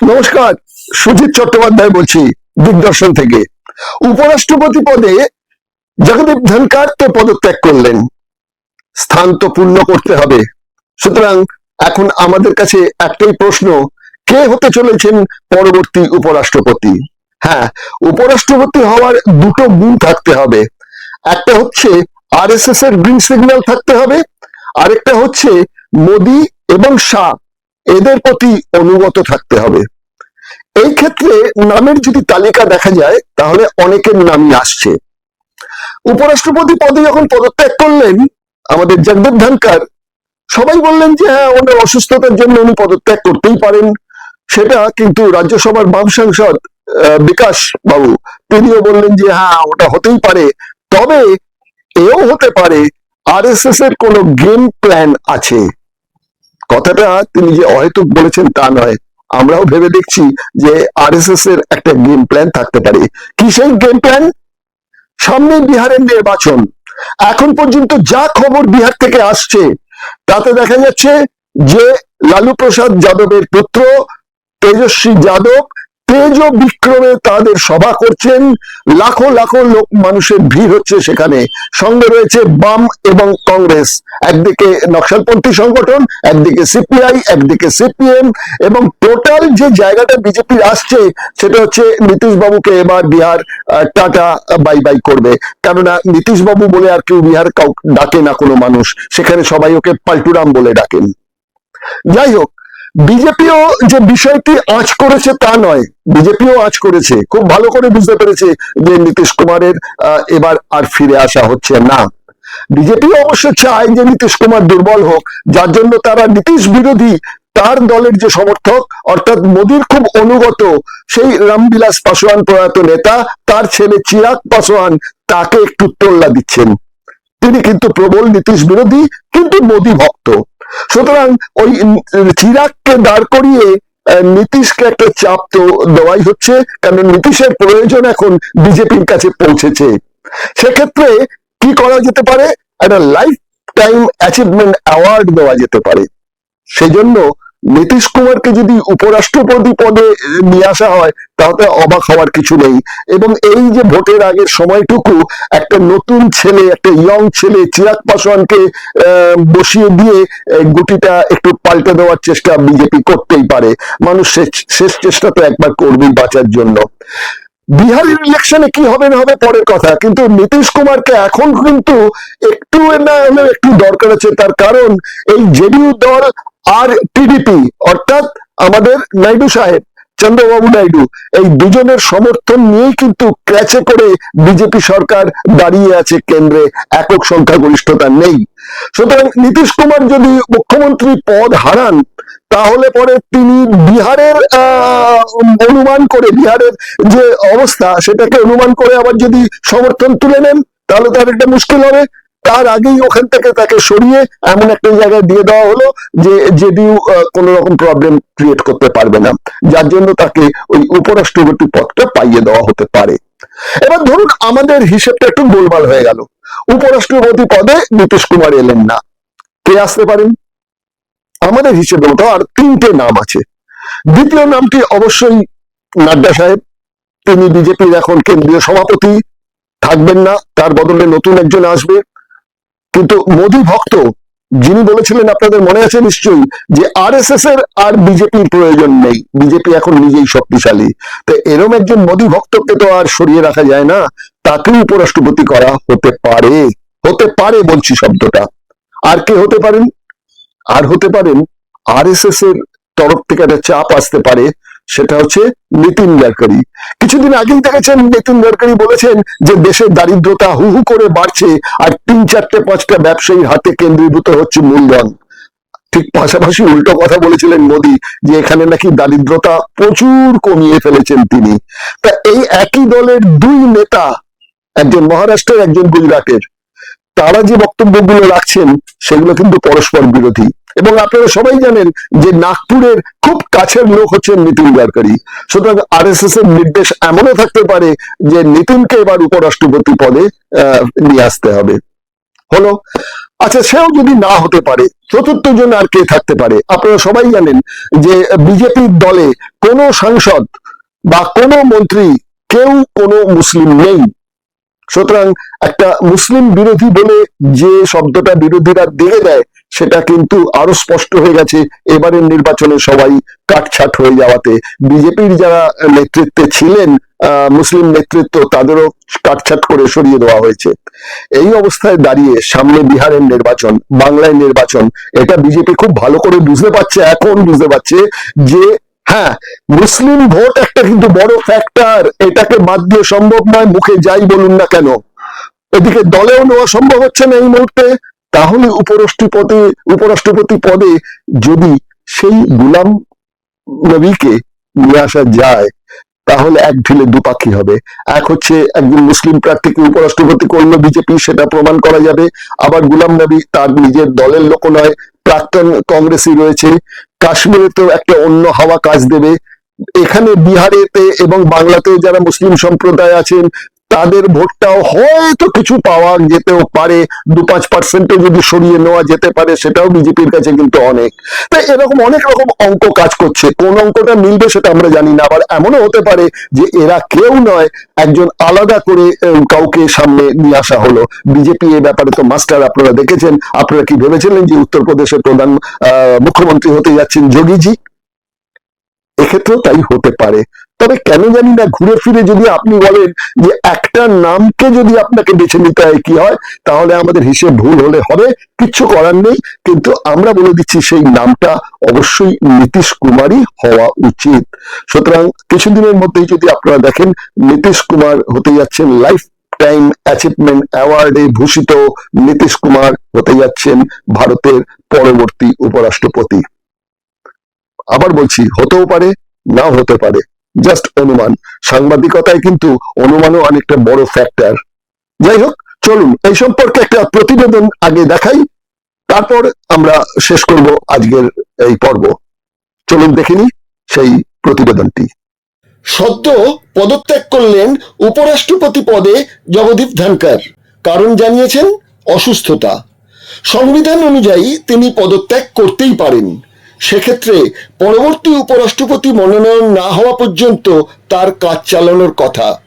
নমস্কার, সুজিত চট্টোপাধ্যায় বলছি দিগদর্শন থেকে। উপরাষ্ট্রপতি পদে জগদীপ ধনকার তো পদত্যাগ করলেন। স্থান তো পূর্ণ করতে হবে। সুতরাং এখন আমাদের কাছে একটাই প্রশ্ন, কে হতে চলেছেন পরবর্তী উপরাষ্ট্রপতি? হ্যাঁ উপরাষ্ট্রপতি হওয়ার দুটো গুণ থাকতে হবে। একটা হচ্ছে আরএসএস এর গ্রিন সিগন্যাল থাকতে হবে। আরেকটা হচ্ছে মোদি এবং শাহ, এদের প্রতি অনুগত থাকতে হবে। এই ক্ষেত্রে নামের যদি তালিকা দেখা যায়, তাহলে অনেকের নামই আসছে। উপরাষ্ট্রপতি পদে যখন পদত্যাগ করলেন, আমাদের জগদীপ ধনকার সবাই বললেন যে হ্যাঁ ওনার অসুস্থতার জন্য উনি পদত্যাগ করতেই পারেন। সেটা কিন্তু রাজ্যসভার বাম সাংসদ বিকাশ বাবু, তিনিও বললেন যে হ্যাঁ ওটা হতেই পারে। তবে এও হতে পারে আরএসএস এর কোনো গেম প্ল্যান আছে। কথাটা তিনি যে অহেতুক বলেছেন তা নয়। আমরাও ভেবে দেখছি যে আরএসএস এর একটা গেম প্ল্যান থাকতে পারে। কি সেই গেম প্ল্যান সামনে বিহারের নির্বাচন। এখন পর্যন্ত যা খবর বিহার থেকে আসছে, তাতে দেখা যাচ্ছে যে লালু প্রসাদ যাদবের পুত্র তেজস্বী যাদব তেজ বিক্রমে তাদের সভা করছেন। লাখো লাখো লোক মানুষের ভিড় হচ্ছে সেখানে। সঙ্গে রয়েছে বাম এবং কংগ্রেস। একদিকে নকশালপন্থী সংগঠন, একদিকে সিপিআই, একদিকে সিপিএম এবং টোটাল যে জায়গাটা বিজেপির আসছে, সেটা হচ্ছে নীতিশ বাবুকে এবার বিহার টাটা, বাই বাই করবে। কেননা নীতিশ বাবু বলে আর কেউ বিহার কাউ ডাকে না কোনো মানুষ। সেখানে সবাই ওকে পাল্টুরাম বলে ডাকেন। যাই হোক বিজেপিও যে বিষয়টি আঁচ করেছে তা নয়। বিজেপিও আঁচ করেছে। খুব ভালো করে বুঝতে পেরেছে যে নীতিশ কুমারের এবার আর ফিরে আসা হচ্ছে না। বিজেপি অবশ্য চায় যে নীতিশ কুমার দুর্বল হোক, যার জন্য তারা নীতিশ বিরোধী তার দলের যে সমর্থক, অর্থাৎ মোদীর খুব অনুগত সেই রামবিলাস পাসোয়ান প্রয়াত নেতা, তার ছেলে চিরাগ পাসোয়ান তাকে একটু তোল্লা দিচ্ছেন। তিনি কিন্তু প্রবল নীতিশ বিরোধী, কিন্তু মোদী ভক্ত। সুতরাং ওই চিরাগকে দাঁড় করিয়ে নীতিশকে একটা চাপ তো দেওয়াই হচ্ছে কারণ নীতিশের প্রয়োজন এখন বিজেপির কাছে পৌঁছেছে। সেক্ষেত্রে কি করা যেতে পারে? একটা লাইফ টাইম অ্যাচিভমেন্ট অ্যাওয়ার্ড দেওয়া যেতে পারে। সেই জন্য নীতিশ কুমারকে যদি উপরাষ্ট্রপতি পদে নিয়ে আসা হয় তাহলে অবাক হওয়ার কিছু নেই। এবং এই যে ভোটের আগের সময়টুকু একটা নতুন ছেলে একটা ইয়ং ছেলে চিরাগ পাসওয়ানকে আহ, বসিয়ে দিয়ে গুটিটা একটু পাল্টে দেওয়ার চেষ্টা বিজেপি করতেই পারে। মানুষ শেষ- চেষ্টা তো একবার করবেই বাঁচার জন্য। বিহারের ইলেকশনে কি হবে না হবে পরের কথা কিন্তু নীতিশ কুমারকে এখন কিন্তু একটু না হলেও একটু দরকার আছে। তার কারণ এই জেডিইউ দল আর টিডিপি অর্থাৎ আমাদের নাইডু সাহেব, চন্দ্রবাবু নাইডু, এই দুজনের সমর্থন নিয়েই কিন্তু ক্র্যাচে করে বিজেপি সরকার দাঁড়িয়ে আছে কেন্দ্রে। একক সংখ্যাগরিষ্ঠতা নেই। সুতরাং নীতিশ কুমার যদি মুখ্যমন্ত্রী পদ হারান, তাহলে পরে তিনি বিহারের অনুমান করে, বিহারের যে অবস্থা, সেটাকে অনুমান করে আবার যদি সমর্থন তুলে নেন, তাহলে তার একটা মুশকিল হবে। তার আগেই ওখান থেকে তাকে সরিয়ে এমন একটা জায়গায় দিয়ে দেওয়া হলো যে যেদিও কোন রকম প্রবলেম ক্রিয়েট করতে পারবে না। যার জন্য তাকে ওই উপরাষ্ট্রপতি পদটা পাইয়ে দেওয়া হতে পারে। এবার ধরুন আমাদের হিসেবটা একটু গোলমাল হয়ে গেল। উপরাষ্ট্রপতি পদে নীতিশ কুমার এলেন না। কে আসতে পারেন? আমাদের হিসেবে মতো আর তিনটে নাম আছে। দ্বিতীয় নামটি অবশ্যই নাড্ডা সাহেব। তিনি বিজেপির এখন কেন্দ্রীয় সভাপতি। থাকবেন না, তার বদলে নতুন একজন আসবে। কিন্তু মোদী ভক্ত, যিনি বলেছিলেন আপনাদের মনে আছে নিশ্চয়ই যে আরএসএস এর আর বিজেপির প্রয়োজন নেই। বিজেপি এখন নিজেই শক্তিশালী। তো এরম একজন মোদী ভক্তকে তো আর সরিয়ে রাখা যায় না। তাকেও উপরাষ্ট্রপতি করা হতে পারে। হতে পারে বলছি শব্দটা। আর কে হতে পারেন? আর হতে পারেন। আরএসএস এর তরফ থেকে একটা চাপ আসতে পারে। সেটা হচ্ছে নীতিন গাডকারি। কিছুদিন আগেই দেখেছেন নীতিন গাডকারি বলেছেন যে দেশের দারিদ্রতা হু হু করে বাড়ছে আর তিন চারটে পাঁচটা ব্যবসায়ীর হাতে কেন্দ্রীভূত হচ্ছে মূলধন। ঠিক পাশাপাশি উল্টো কথা বলেছিলেন মোদি যে এখানে নাকি দারিদ্রতা প্রচুর কমিয়ে ফেলেছেন তিনি। তা এই একই দলের দুই নেতা, একজন মহারাষ্ট্রের, একজন গুজরাটের, তারা যে বক্তব্যগুলো রাখছেন সেগুলো কিন্তু পরস্পর বিরোধী। এবং আপনারা সবাই জানেন যে নাগপুরের খুব কাছের লোক হচ্ছেন নীতিন গাডকারি। সুতরাং আরএসএস এর নির্দেশ এমনও থাকতে পারে যে নীতিনকে এবার উপরাষ্ট্রপতি পদে নিয়ে আসতে হবে। হলো? আচ্ছা সেও যদি না হতে পারে, চতুর্থ জন আর কে থাকতে পারে? আপনারা সবাই জানেন যে বিজেপির দলে কোনো সাংসদ বা কোনো মন্ত্রী, কেউ কোনো মুসলিম নেই। সুতরাং একটা মুসলিম বিরোধী বলে যে শব্দটা বিরোধীরা দিয়ে দেয় সেটা কিন্তু আরও স্পষ্ট হয়ে গেছে। এবারের নির্বাচনে সবাই কাটছাট হয়ে যাওয়াতে। বিজেপির যারা নেতৃত্বে ছিলেন মুসলিম নেতৃত্ব, তাদেরও কাটছাট করে সরিয়ে দেওয়া হয়েছে। এই অবস্থায় দাঁড়িয়ে সামনে বিহারের নির্বাচন, বাংলায় নির্বাচন, এটা বিজেপি খুব ভালো করে বুঝতে পারছে, এখন বুঝতে পারছে যে হ্যাঁ মুসলিম ভোট একটা কিন্তু বড় ফ্যাক্টর এটাকে বাদ দিয়ে সম্ভব নয়, মুখে যাই বলুন না কেন। এদিকে দলেও নেওয়া সম্ভব হচ্ছে না এই মুহূর্তে। তাহলে উপরাষ্ট্রপতি উপরাষ্ট্রপতি পদে যদি সেই গুলাম নবীকে নিয়ে আসা যায়, তাহলে এক ঢিলে দু পাখি হবে। এক হচ্ছে একজন মুসলিম প্রার্থীকে উপরাষ্ট্রপতি করল বিজেপি, সেটা প্রমাণ করা যাবে। আবার গুলাম নবী তার নিজের দলের লোক নয়, প্রাক্তন কংগ্রেসই রয়েছে। কাশ্মীরে তো একটা অন্য হাওয়া কাজ দেবে। এখানে বিহারেতে এবং বাংলাতেও যারা মুসলিম সম্প্রদায় আছেন তাদের ভোটটাও হয়তো কিছু পাওয়া যেতেও পারে, দু পাঁচ পার্সেন্টে যদি সরিয়ে নেওয়া যেতে পারে, সেটাও বিজেপির কাছে কিন্তু অনেক। তাই এরকম অনেক রকম অঙ্ক কাজ করছে। কোন অঙ্কটা মিলবে সেটা আমরা জানি না, আবার এমনও হতে পারে যে এরা কেউ নয়, একজন আলাদা করে কাউকে সামনে নিয়ে আসা হলো। বিজেপি এ ব্যাপারে তো মাস্টার আপনারা দেখেছেন। আপনারা কি ভেবেছিলেন যে উত্তরপ্রদেশের প্রধান মুখ্যমন্ত্রী হতে যাচ্ছেন যোগীজি? এক্ষেত্রেও তাই হতে পারে। তবে কেন জানি না, ঘুরে ফিরে যদি আপনি বলেন যে একটা নামকে যদি আপনাকে বেছে নিতে হয় কি হয়, তাহলে আমাদের হিসেব ভুল হলে হবে কিচ্ছু করার নেই। কিন্তু আমরা বলে দিচ্ছি সেই নামটা অবশ্যই নীতিশ কুমারই হওয়া উচিত। সুতরাং কিছুদিনের মধ্যেই যদি আপনারা দেখেন, নীতিশ কুমার হতে যাচ্ছেন লাইফ টাইম অ্যাচিভমেন্ট অ্যাওয়ার্ডে ভূষিত নীতিশ কুমার হতে যাচ্ছেন ভারতের পরবর্তী উপরাষ্ট্রপতি। আবার বলছি, হতেও পারে, নাও হতে পারে। জাস্ট অনুমান। সাংবাদিকতায় কিন্তু অনুমানও অনেকটা বড় ফ্যাক্টর যাই হোক, চলুন, এই সম্পর্কে একটা প্রতিবেদন আগে দেখাই। তারপর আমরা শেষ করব আজকের এই পর্ব। চলুন দেখিনি সেই প্রতিবেদনটি। সদ্য পদত্যাগ করলেন উপরাষ্ট্রপতি পদে জগদীপ ধনকর কারণ জানিয়েছেন অসুস্থতা। সংবিধান অনুযায়ী তিনি পদত্যাগ করতেই পারেন। সেক্ষেত্রে পরবর্তী উপরাষ্ট্রপতি মনোনয়ন না হওয়া পর্যন্ত তার কাজ চালানোর কথা।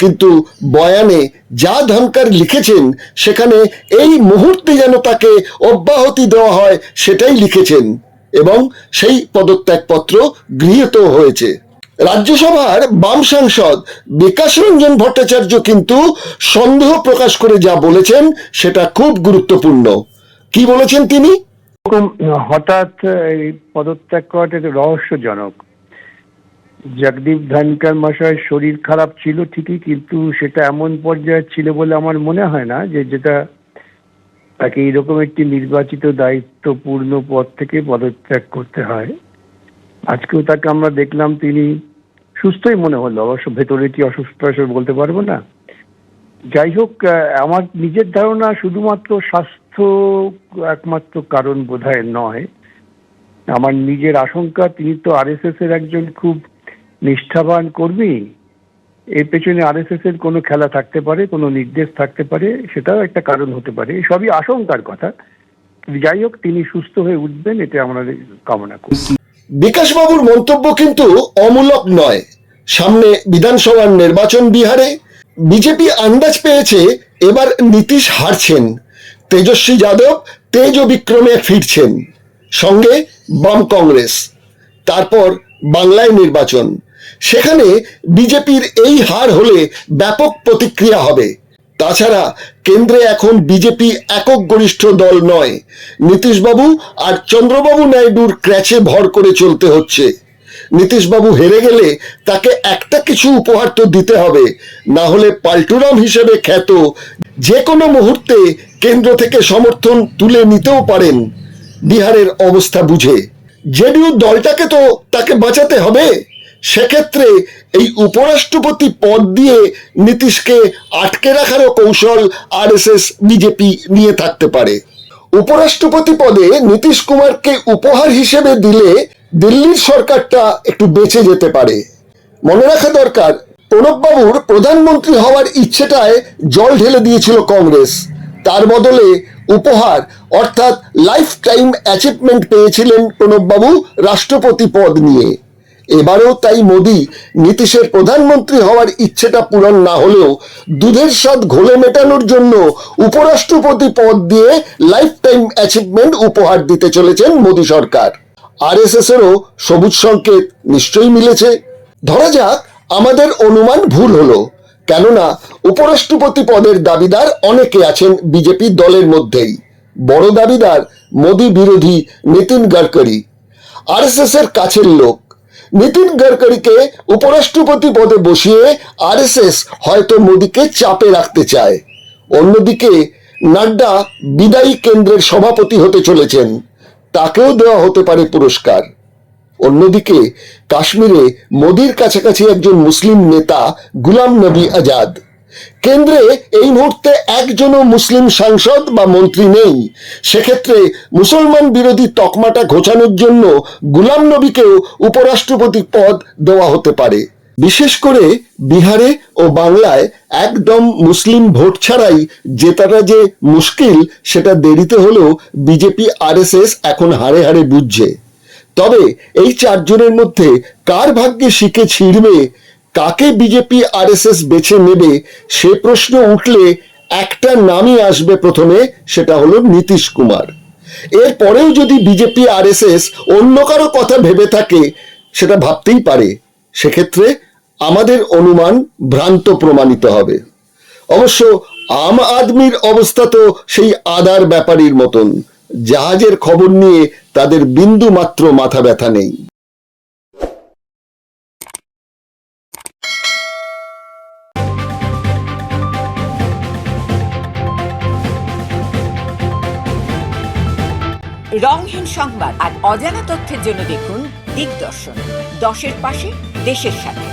কিন্তু বয়ানে যা ধনকার লিখেছেন, সেখানে এই মুহূর্তে যেন তাকে অব্যাহতি দেওয়া হয়, সেটাই লিখেছেন এবং সেই পদত্যাগপত্র গৃহীত হয়েছে। রাজ্যসভার বাম সাংসদ বিকাশ রঞ্জন ভট্টাচার্য কিন্তু সন্দেহ প্রকাশ করে যা বলেছেন, সেটা খুব গুরুত্বপূর্ণ। কি বলেছেন তিনি? হঠাৎ এই পদত্যাগ করাটা রহস্যজনক। জগদীপ ধনকর মশাই শরীর খারাপ ছিল ঠিকই, কিন্তু সেটা এমন পর্যায়ে ছিল বলে আমার মনে হয় না যে যেটা তাকে এইরকম একটি নির্বাচিত দায়িত্বপূর্ণ পদ থেকে পদত্যাগ করতে হয়। আজকেও তাকে আমরা দেখলাম, তিনি সুস্থই মনে হলো। অবশ্য ভেতরে কি অসুস্থ বলতে পারব না। যাই হোক আমার নিজের ধারণা শুধুমাত্র স্বাস্থ্য একমাত্র কারণ বোধহয় নয়। আমার নিজের আশঙ্কা, তিনি তো আরএসএস এর একজন খুব নিষ্ঠাবান কর্মী। এর পেছনে আরএসএস এর কোনো খেলা থাকতে পারে, কোনো নির্দেশ থাকতে পারে, সেটাও একটা কারণ হতে পারে। সবই আশঙ্কার কথা। যাই হোক, তিনি সুস্থ হয়ে উঠবেন, এটা আমরা কামনা করি। বিকাশবাবুর মন্তব্য কিন্তু অমূলক নয়। সামনে বিধানসভার নির্বাচন বিহারে বিজেপি আন্দাজ পেয়েছে, এবার নীতিশ হারছেন। তেজস্বী যাদব তেজ বিক্রমে ফিরছেন। সঙ্গে বাম কংগ্রেস। তারপর বাংলায় নির্বাচন। সেখানে বিজেপির এই হার হলে ব্যাপক প্রতিক্রিয়া হবে। তাছাড়া কেন্দ্রে এখন বিজেপি একক গরিষ্ঠ দল নয়। নীতিশবাবু আর চন্দ্রবাবু নাইডুর ক্র্যাচে ভর করে চলতে হচ্ছে। নীতিশবাবু হেরে গেলে তাকে একটা কিছু উপহার তো দিতে হবে। না হলে পাল্টুরাম হিসেবে খ্যাত যে কোনো মুহূর্তে কেন্দ্র থেকে সমর্থন তুলে নিতেও পারেন। বিহারের অবস্থা বুঝে। জেডিইউ দলটাকে তো তাকে বাঁচাতে হবে, সেক্ষেত্রে এই উপরাষ্ট্রপতি পদ দিয়ে নীতিশকে আটকে রাখারও কৌশল আরএসএস, বিজেপি নিয়ে থাকতে পারে। উপরাষ্ট্রপতি পদে নীতিশ কুমারকে উপহার হিসেবে দিলে দিল্লির সরকারটা একটু বেঁচে যেতে পারে। মনে রাখা দরকার, প্রণববাবুর প্রধানমন্ত্রী হওয়ার ইচ্ছেটায় জল ঢেলে দিয়েছিল কংগ্রেস। তার বদলে উপহার, অর্থাৎ লাইফ টাইম অ্যাচিভমেন্ট পেয়েছিলেন প্রণববাবু রাষ্ট্রপতি পদ নিয়ে। এবারেও তাই মোদি নীতিশের প্রধানমন্ত্রী হওয়ার ইচ্ছেটা পূরণ না হলেও দুধের স্বাদ ঘোলে মেটানোর জন্য উপরাষ্ট্রপতি পদ দিয়ে লাইফ টাইম অ্যাচিভমেন্ট উপহার দিতে চলেছেন মোদি সরকার। আরএসএস এরও সবুজ সংকেত নিশ্চয়ই মিলেছে। ধরা যাক, আমাদের অনুমান ভুল হলো। কেননা, উপরাষ্ট্রপতি পদের দাবিদার অনেকে আছেন বিজেপি দলের মধ্যেই। বড় দাবিদার মোদী বিরোধী নীতিন গডকরি। আরএসএস এর কাছের লোক। নীতিন গডকরিকে উপরাষ্ট্রপতি পদে বসিয়ে আরএসএস হয়তো মোদীকে চাপে রাখতে চায়। অন্যদিকে, নাড্ডা বিদায়ী কেন্দ্রের সভাপতি হতে চলেছেন। তাকেও দেওয়া হতে পারে পুরস্কার। অন্যদিকে, কাশ্মীরে মোদির কাছাকাছি একজন মুসলিম নেতা গুলাম নবী আজাদ। কেন্দ্রে এই মুহূর্তে একজনও মুসলিম সাংসদ বা মন্ত্রী নেই। সেক্ষেত্রে মুসলমান বিরোধী তকমাটা ঘোচানোর জন্য গুলাম নবীকেও উপরাষ্ট্রপতি পদ দেওয়া হতে পারে। বিশেষ করে বিহারে ও বাংলায় একদম মুসলিম ভোট ছাড়াই জেতাটা যে মুশকিল, সেটা দেরিতে হলেও বিজেপি, আরএসএস এখন হাড়ে হাড়ে বুঝছে। তবে এই চারজনের মধ্যে কার ভাগ্যে শিখে ছিঁড়বে, কাকে বিজেপি আরএসএস বেছে নেবে, সে প্রশ্ন উঠলে একটা নামই আসবে প্রথমে, সেটা হলো নীতিশ কুমার। এরপরেও যদি বিজেপি আরএসএস অন্য কারও কথা ভেবে থাকে, সেটা ভাবতেই পারে। সেক্ষেত্রে আমাদের অনুমান ভ্রান্ত প্রমাণিত হবে। অবশ্য আম আদমির অবস্থা তো সেই আদার ব্যাপারীর মতন। জাহাজের খবর নিয়ে তাদের বিন্দু মাত্র মাথা ব্যথা নেই। রংহীন সংবাদ আর অজানা তথ্যের জন্য দেখুন দিগদর্শন। দশের পাশে দেশের সাথে।